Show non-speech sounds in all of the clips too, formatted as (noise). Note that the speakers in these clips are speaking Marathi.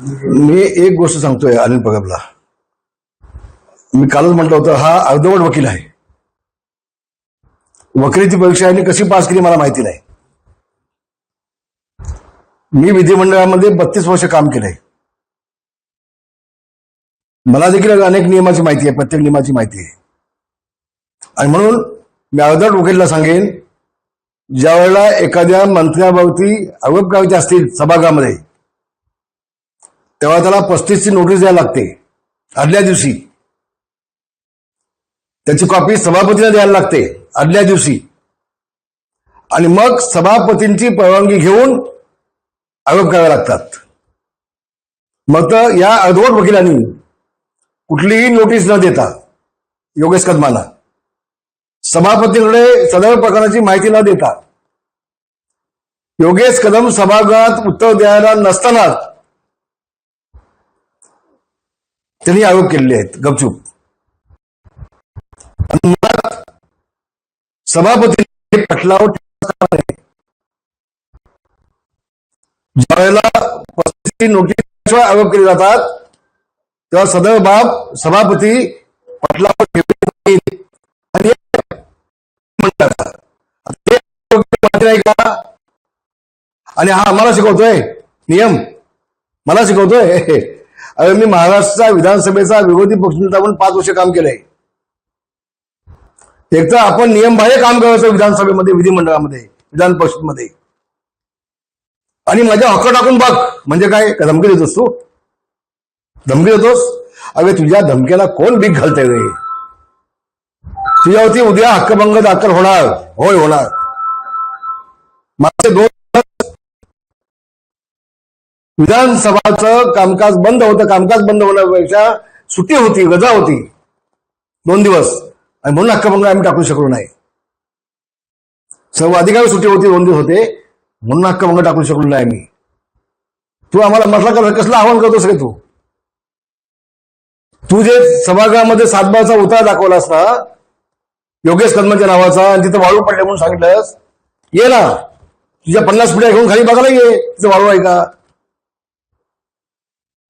मी एक गोष्ट सांगतोय अनिल पगबला मी कालच म्हटलं होतं हा अर्धवट वकील आहे. वकिलीची परीक्षा यांनी कशी पास केली मला माहिती नाही. मी विधिमंडळामध्ये बत्तीस वर्ष काम केलंय. मला देखील अनेक नियमाची माहिती आहे प्रत्येक नियमाची माहिती आहे. आणि म्हणून मी अर्धवट वकीलला सांगेन ज्या वेळेला एखाद्या मंत्र्याभोवती आरोप करायचे असतील सभागृहामध्ये तेव्हा त्याला पस्तीसची नोटीस द्यायला लागते. आदल्या दिवशी. त्याची कॉपी सभापतीला द्यायला लागते. आदल्या दिवशी. आणि मग सभापतींची परवानगी घेऊन आरोप करावे लागतात. मग तर या अर्धवट वकिलांनी कुठलीही नोटीस न देता योगेश कदमाला सभापतींकडे सदर प्रकरणाची माहिती न देता योगेश कदम सभागृहात उत्तर द्यायला नसताना त्यांनी आरोप केलेले आहेत. गपचूप. सभापती पटलाव ज्यावेळेला नोटीसशिवाय आरोप केले जातात तेव्हा सदर बाब सभापती पटलावर ठेवले आणि म्हणतात. का? आणि हा आम्हाला शिकवतोय. नियम. मला शिकवतोय. (laughs) अरे मी महाराष्ट्राचा विधानसभेचा विरोधी पक्षनेता म्हणून पाच वर्ष काम केलंय. एक तर आपण नियमबाह्य काम करायचं विधानसभेमध्ये विधिमंडळामध्ये विधान परिषदमध्ये. आणि माझ्या हक्क टाकून बघ म्हणजे काय धमकी देतोस तू? धमकी देतोस? अरे तुझ्या धमक्याला कोण बीक घालतंय रे? तुझ्यावरती उद्या हक्कभंग दाखल होणार. होय होणार. मागचे दोन विधानसभाचं कामकाज बंद होतं कामकाज बंद होण्यापेक्षा सुट्टी होती गजा होती. दोन दिवस. आणि म्हणून हक्कभंग आम्ही टाकू शकलो नाही. सर्व अधिकारी सुट्टी होती दोन दिवस होते. म्हणून हक्कभंग टाकू शकलो नाही आम्ही. तू आम्हाला म्हटला का कसलं आव्हान करतोस रे तू? तू जे सभागृहामध्ये सातबाचा उतारा दाखवलास ना योगेश कदमाच्या नावाचा आणि तिथं वाळू पडले म्हणून सांगितलंस ये ना. तुझ्या पन्नास पिढ्या घेऊन खाली बघायला ये. तिथं वाळू आहे का?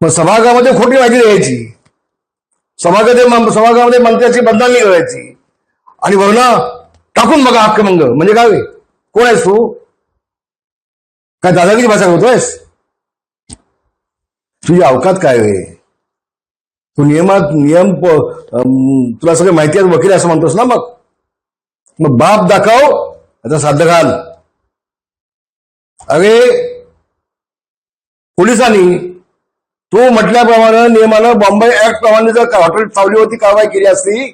मग सभागृहामध्ये खोटी माहिती द्यायची. सभागृहामध्ये सभागृहामध्ये मंत्र्याची बदनामी करायची. आणि वर्ण टाकून बघा हक्कभंग म्हणजे काय कोण आहेस तू? काय दादागिरी भाषा करतोयस तुझी अवकात काय होय? तू नियमात नियम प- तुला सगळं माहिती आहे वकील असं म्हणतोस ना मग? मग बाप दाखव आता साध्य घाल. अरे पोलिसांनी तो म्हटल्याप्रमाणे नियमानं बॉम्बे ऍक्ट प्रमाणे जर हॉटेल सावलीवरती कारवाई केली असती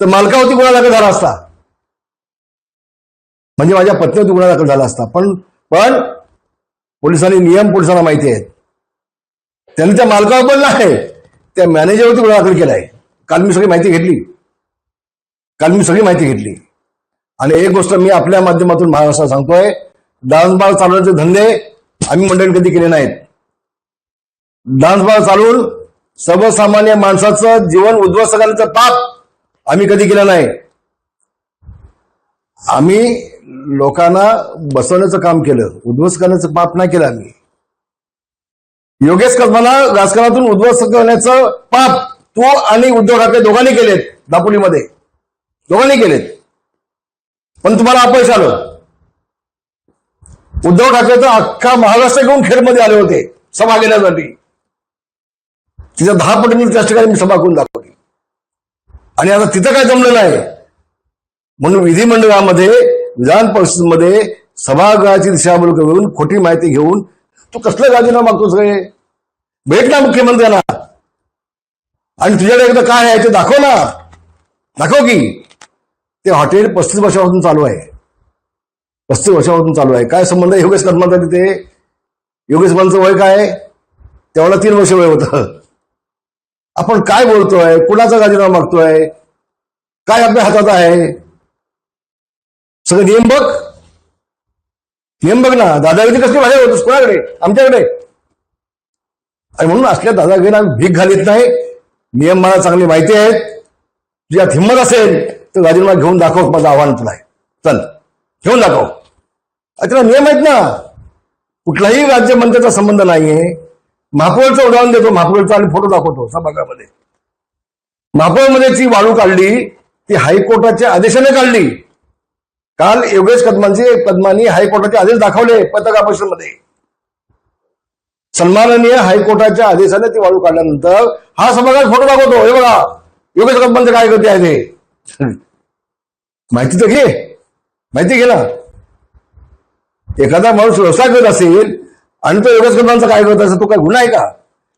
तर मालकावरती गुन्हा दाखल झाला असता. म्हणजे माझ्या पत्नीवरती गुन्हा दाखल झाला असता. पण पण पोलिसांनी नियम पोलिसांना माहिती आहेत. त्यांनी त्या मालकावर पण नाही त्या मॅनेजरवरती गुन्हा दाखल केलाय. काल मी सगळी माहिती घेतली. काल मी सगळी माहिती घेतली. आणि एक गोष्ट मी आपल्या माध्यमातून महाराष्ट्रात सांगतोय दानबाळ चालवण्याचे धंदे आम्ही मंडळी कधी केले नाहीत. डान्स बार चालून सर्वसामान्य माणसाचं जीवन उद्ध्वस्त करण्याचं पाप आम्ही कधी केलं नाही. आम्ही लोकांना बसवण्याचं काम केलं उद्ध्वस्त करण्याचं पाप नाही केलं आम्ही. योगेश कदमाला राजकारणातून उद्ध्वस्त करण्याचं पाप तो आणि उद्धव ठाकरे दोघांनी केलेत दापोलीमध्ये. दोघांनी केलेत. पण तुम्हाला अपयश आलं. उद्धव ठाकरे तर अख्खा महाराष्ट्र घेऊन खेडमध्ये आले होते सभा घेण्यासाठी तिथं दहा पटीने त्याच ठिकाणी मी सभा करून दाखवली. आणि आता तिथं काय जमलं नाही? म्हणून विधिमंडळामध्ये विधान परिषदेमध्ये सभागृहाची दिशाभूल करून खोटी माहिती घेऊन तू कसलं राजीनामा मागतोस रे? भेट ना मुख्यमंत्र्यांना. आणि तुझ्याकडे एकदा काय आहे ते दाखव ना. दाखव की. ते हॉटेल पस्तीस वर्षापासून चालू आहे. पस्तीस वर्षापासून चालू आहे. काय संबंध आहे? योगेश कदमाचा तिथे? योगेश मनचं वय काय? तेवढा तीन वर्ष वय होतं. आपण काय बोलतोय? कुणाचा राजीनामा मागतोय? काय आपल्या हातात आहे? सगळं नियम बघ. नियम बघ ना. दादागिरी कसली भाषा होतोस? कोणाकडे? आमच्याकडे. आणि म्हणून असल्या दादागिरीला आम्ही भीक घालीत नाही. नियम मला चांगली माहिती आहेत. तुझ्यात हिंमत असेल तर राजीनामा घेऊन दाखव. माझं आव्हान तुला आहे. चल घेऊन दाखव. अरे त्याला नियम आहेत ना. कुठलाही राज्यमंत्र्याचा संबंध नाहीये. महापौरचं उदाहरण देतो. महापौरचा आणि फोटो दाखवतो सभागृहामध्ये. महापौरमध्ये जी वाळू काढली ती हायकोर्टाच्या आदेशाने काढली. काल योगेश कदमांचे कदमांनी हायकोर्टाचे आदेश दाखवले पत्रकार परिषदेमध्ये. सन्माननीय हायकोर्टाच्या आदेशाने ती वाळू काढल्यानंतर हा सभागृह फोटो दाखवतो. हे बघा योगेश कदमांचे काय करते आहे ते? माहिती तर घे. माहिती घे ना. एखादा माणूस व्यवसाय करत असेल आणि तो योगेश कदमांचा काय करत असेल तो काय गुन्हा आहे का?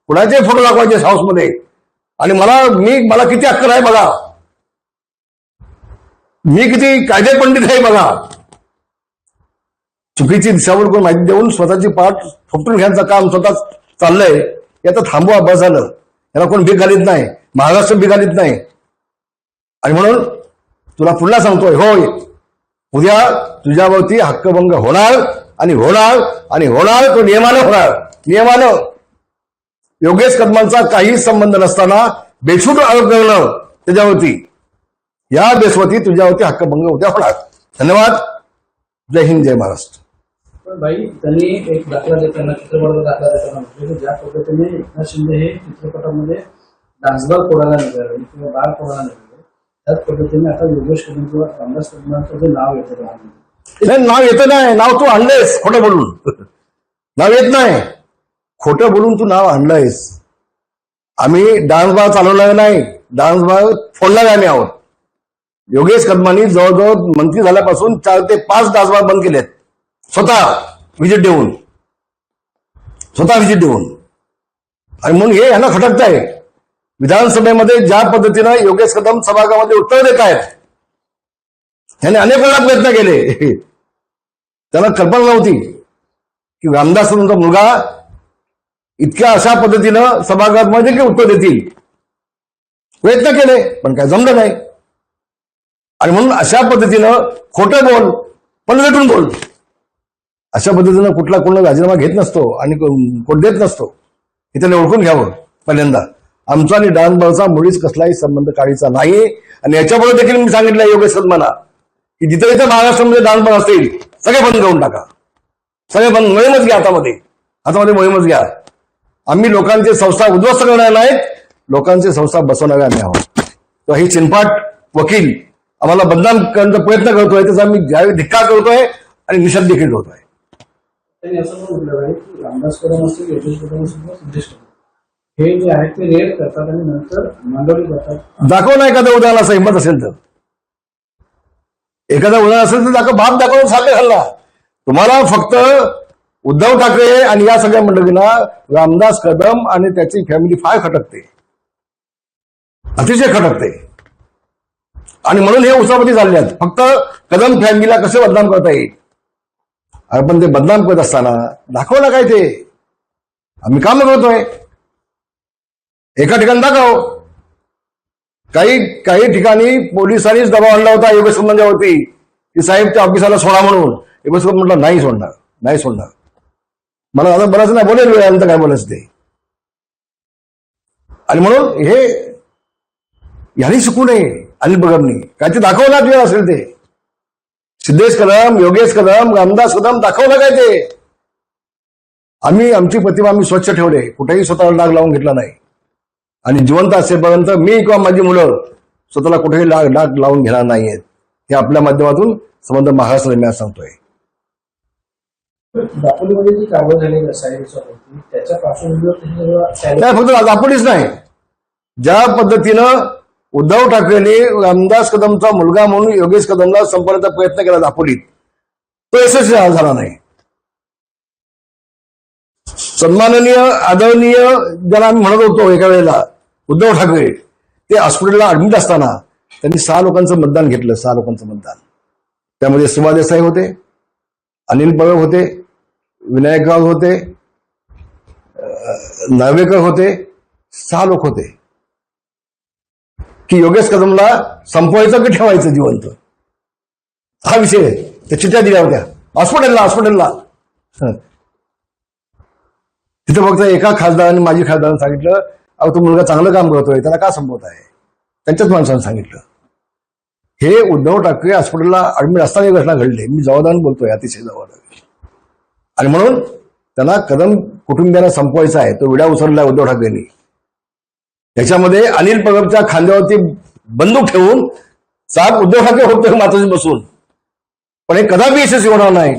कुणाचे फोटो दाखवायचे हाऊसमध्ये आणि मला मी मला किती अक्कल आहे बघा. मी किती कायदे पंडित आहे बघा. चुकीची दिशावर करून माहिती देऊन स्वतःची पाठ थोपटून घ्यायचं काम स्वतःच चाललंय. हे आता थांबवा बस झालं. याला कोण भीक घालीत नाही. महाराष्ट्र भीक घालीत नाही. आणि म्हणून तुला पुन्हा सांगतोय होय. उद्या तुझ्यावरती हक्कभंग होणार. आणि होणार आणि होणार तो नियमानं होणार. नियमानं योगेश कदमांचा काही संबंध नसताना बेछूट आरोप करणं त्याच्यावरती या बेसवरती तुझ्यावरती हक्कभंग उद्या होणार. धन्यवाद. जय हिंद जय महाराष्ट्र. पण भाई त्यांनी एक दाखला देताना चित्रपटाचा दाखला देताना म्हणजे ज्या पद्धतीने एकनाथ शिंदे हे चित्रपटामध्ये डान्सबार कोणाला निघाले किंवा बार कोणाला निघाले त्याच पद्धतीने आता योगेश कदम किंवा रामदास कदमांचं जे नाव येतं त्यामध्ये, नाही नाव येतं नाही. नाव तू आणलंयस. खोटं बोलून. नाव येत नाही. खोटं बोलून तू नाव आणलंयस. आम्ही डान्स बार चालवला नाही. डान्स बार फोडला आम्ही आहोत. योगेश कदमानी जवळजवळ मंत्री झाल्यापासून चार ते पाच डान्स बार बंद केलेत. स्वतः विजिट देऊन. स्वतः विजिट देऊन. आणि म्हणून हे यांना खटकत आहे विधानसभेमध्ये ज्या पद्धतीनं योगेश कदम सभागृहामध्ये उत्तर देत आहेत त्याने अनेक वेळा प्रयत्न केले. त्याला कल्पना नव्हती की रामदास मुलगा इतक्या अशा पद्धतीनं सभागृहामध्ये म्हणजे की उत्तर देतील. प्रयत्न केले पण काय जमलं नाही. आणि म्हणून अशा पद्धतीनं खोटं बोल पण वेटून बोल. अशा पद्धतीनं कुठला कोणाला राजीनामा घेत नसतो आणि को- कोण देत नसतो. हे त्याने ओळखून घ्यावं पहिल्यांदा. आमचा आणि डान्सबारचा मुळीच कसलाही संबंध काळीचा नाही. आणि याच्याबरोबर देखील मी सांगितलं योगेश सदमाना की जिथे जिथे महाराष्ट्रामध्ये डान्सबार असतील सगळे बंद करून टाका. सगळे बंद मोहीमच घ्या हातामध्ये. हातामध्ये मोहीमच घ्या. आम्ही लोकांचे संस्था उद्ध्वस्त करणार नाहीत. लोकांचे संस्था बसवणारे आम्ही आहोत. तर ही चिनपाट वकील आम्हाला बदनाम करण्याचा प्रयत्न करतोय त्याचा आम्ही ज्यावेळी धिक्कार करतोय आणि निषेध देखील करतोय. की हे दाखव ना एखादं उदाहरण असं हिंमत असेल तर. एखादा उदाहरण असेल तर दाखव बाप दाखवून साखर खाल्ला. तुम्हाला फक्त उद्धव ठाकरे आणि या सगळ्या मंडळींना रामदास कदम आणि त्याची फॅमिली फार खटकते. अतिशय खटकते. आणि म्हणून हे उसापती चालले आहेत. फक्त कदम फॅमिलीला कसे बदनाम करता येईल? अरे पण ते बदनाम करत असताना दाखवला काय ते. आम्ही काम करतोय. एका ठिकाणी दाखव. काही काही ठिकाणी पोलिसांनीच दबाव आणला होता योगेश संबंधावरती. की साहेब त्या ऑफिसाला सोडा म्हणून. योगेश म्हटलं नाही सोडणार नाही सोडणार. मला आता बरंच नाही बोलेल वेळानंतर काय बोलायचं ते. आणि म्हणून हे यांनी शिकू नये अनिल बगमनी. काय ते दाखवलं वेळ असेल ते. सिद्धेश कदम योगेश कदम रामदास कदम दाखवलं काय ते? आम्ही आमची प्रतिमा आम्ही स्वच्छ ठेवले. कुठेही स्वतःला डाग लावून घेतला नाही. आणि जिवंत असेपर्यंत मी किंवा माझी मुलं स्वतःला कुठेही डाग डाग लावून घेणार नाहीयेत. हे आपल्या माध्यमातून संबंध महाराष्ट्र मी आज सांगतोय. दापोलीमध्ये जी कारवाई झाली त्याच्या पार्श्वभूमीवर फक्त दापोलीच नाही. ज्या पद्धतीनं उद्धव ठाकरेंनी रामदास कदमचा मुलगा म्हणून योगेश कदमला संपवण्याचा प्रयत्न केला दापोलीत तो यशस्वी झाला नाही. सन्माननीय आदरणीय ज्याला आम्ही म्हणत होतो एका वेळेला उद्धव ठाकरे ते हॉस्पिटलला ऍडमिट असताना त्यांनी सहा लोकांचं मतदान घेतलं सहा लोकांचं मतदान. त्यामध्ये सुभा देसाई होते अनिल पवे होते विनायक गाव होते नावेकर नार्वेकर होते सहा लोक होते. की योगेश कदमला संपवायचं की ठेवायचं जिवंत? हा विषय आहे. त्या चिठ्ठ्या दिल्या होत्या. हॉस्पिटलला हॉस्पिटलला. तिथं फक्त एका खासदारांनी माझी खासदारांनी सांगितलं अहो तो मुलगा चांगलं काम करतोय त्याला का संपवत आहे? त्यांच्याच माणसानं सांगितलं. हे उद्धव ठाकरे हॉस्पिटलला ऍडमिट असताना घटना घडली. मी जबाबदारीने बोलतोय अतिशय जबाबदारी आणि म्हणून त्यांना कदम कुटुंबियांना संपवायचा आहे. तो विडा उचलला उद्धव ठाकरेंनी. त्याच्यामध्ये अनिल पगबच्या खांद्यावरती बंदूक ठेवून सात उद्धव ठाकरे होते माताजी बसून. पण हे कदापि यशस्वी होणार नाही.